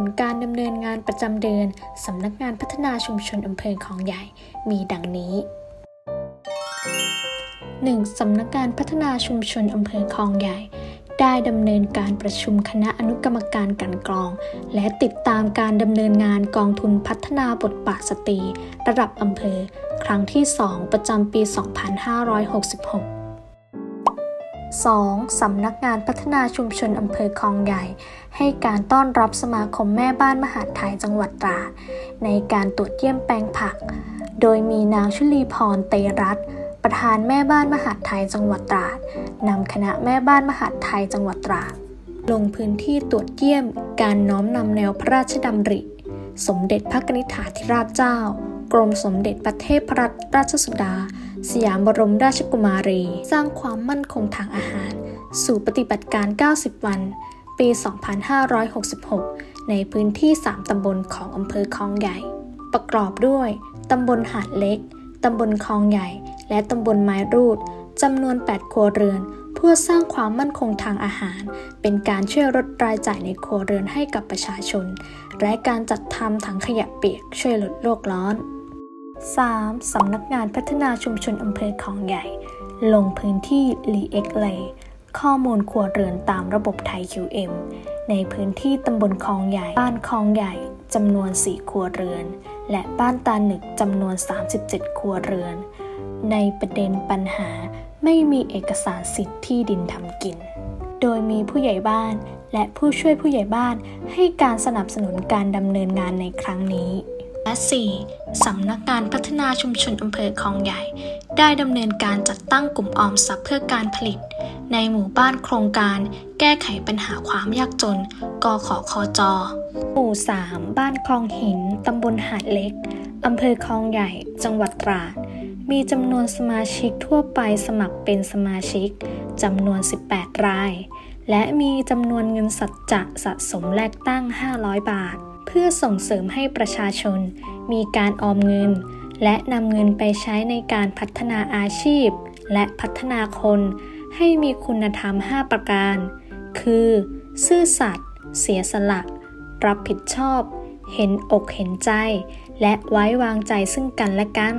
ผลการดำเนินงานประจำเดือนสำนักงานพัฒนาชุมชนอำเภอคลองใหญ่ มีดังนี้ 1. สำนักงานพัฒนาชุมชนอำเภอคลองใหญ่ ได้ดำเนินการประชุมคณะอนุกรรมการกันกรอง และติดตามการดำเนินงานกองทุนพัฒนาบทบาทสตรี ระดับอำเภอ ครั้งที่ 2 ประจำปี 2566 2. สำนักงานพัฒนาชุมชนอำเภอคลองใหญ่ ให้การต้อนรับสมาคมแม่บ้านมหาดไทยจังหวัดตราด ในการตรวจเยี่ยมแปลงผัก โดยมีนางชุลีพรเตรัตประธานแม่บ้านมหาดไทยจังหวัดตราดนำคณะแม่บ้านมหาดไทยจังหวัดตราดลงพื้นที่ตรวจเยี่ยมการน้อมนำแนวพระราชดำริ สมเด็จพระนิธิถาธิราชเจ้า กรมสมเด็จพระเทพรัตนราชสุดา สยามบรมราชกุมารี สร้างความมั่นคงทางอาหาร สู่ปฏิบัติการ 90 วัน ปี 2566 ในพื้นที่ 3 ตำบลของอำเภอคลองใหญ่ ประกอบด้วย ตำบลหาดเล็ก ตำบลคลองใหญ่ และตำบลไม้รูดจำนวน 8 ครัวเรือน เพื่อสร้างความมั่นคงทางอาหาร เป็นการช่วยลดรายจ่ายในครัวเรือนให้กับประชาชน และการจัดทำถังขยะเปียกช่วยลดโลกร้อน 3. สำนักงานพัฒนาชุมชนอำเภอคลองใหญ่ ลงพื้นที่รีเอ็กเลข้อมูลครัวเรือนตามระบบไทย QM ในพื้นที่ตำบลคลองใหญ่ บ้านคลองใหญ่จำนวน 4 ครัวเรือน และบ้านตาหนึกจำนวน 37 ครัวเรือน ในประเด็นปัญหาไม่มีเอกสารสิทธิ์ที่ดินทำกิน โดยมีผู้ใหญ่บ้านและผู้ช่วยผู้ใหญ่บ้านให้การสนับสนุนการดำเนินงานในครั้งนี้ และ 4. สำนักงานพัฒนาชุมชนอำเภอคลองใหญ่ ได้ดำเนินการจัดตั้งกลุ่มออมทรัพย์เพื่อการผลิต ในหมู่บ้านโครงการ แก้ไขปัญหาความยากจน กขคจ หมู่ 3 บ้านคลองหิน ตำบลหาดเล็ก อำเภอคลองใหญ่ จังหวัดตราด มีจำนวนสมาชิกทั่วไปสมัครเป็นสมาชิกจำนวน 18 ราย และมีจำนวนเงินสัจจะสะสมแลกตั้ง 500 บาท พื่อส่งเสริมให้ประชาชน มีการออมเงิน และนำเงินไปใช้ในการพัฒนาอาชีพ และพัฒนาคน ให้มีคุณธรรม 5 ประการ คือ ซื่อสัตย์เสียสละ รับผิดชอบ เห็นอกเห็นใจ และไว้วางใจซึ่งกันและกัน